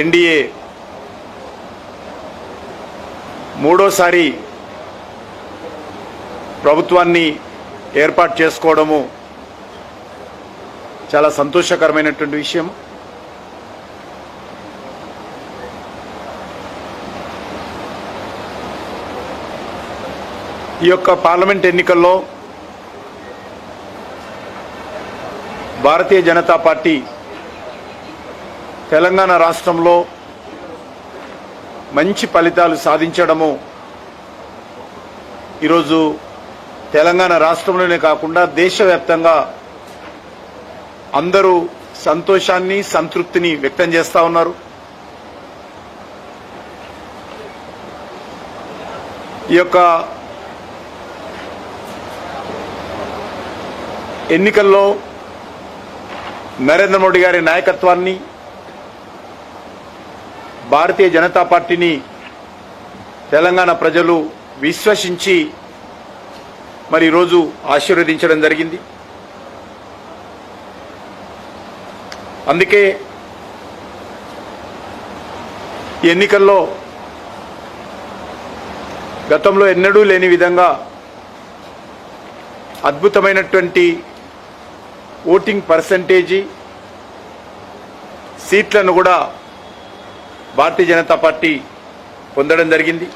NDA మూడోసారి ప్రభుత్వాన్ని ఏర్పాటు చేసుకోవడము చాలా సంతోషకరమైనటువంటి విషయం. ఈ యొక్క పార్లమెంట్ ఎన్నికల్లో భారతీయ జనతా పార్టీ తెలంగాణ రాష్ట్రంలో మంచి ఫలితాలు సాధించడము ఈరోజు తెలంగాణ రాష్ట్రంలోనే కాకుండా దేశవ్యాప్తంగా అందరూ సంతోషాన్ని సంతృప్తిని వ్యక్తం చేస్తా ఉన్నారు. ఈ యొక్క ఎన్నికల్లో నరేంద్ర మోడీ గారి నాయకత్వాన్ని భారతీయ జనతా పార్టీని తెలంగాణ ప్రజలు విశ్వసించి మరి ఈరోజు ఆశీర్వదించడం జరిగింది. అందుకే ఈ ఎన్నికల్లో గతంలో ఎన్నడూ లేని విధంగా అద్భుతమైనటువంటి ఓటింగ్ పర్సంటేజీ సీట్లను కూడా భారతీయ జనతా పార్టీ పొందడం జరిగింది.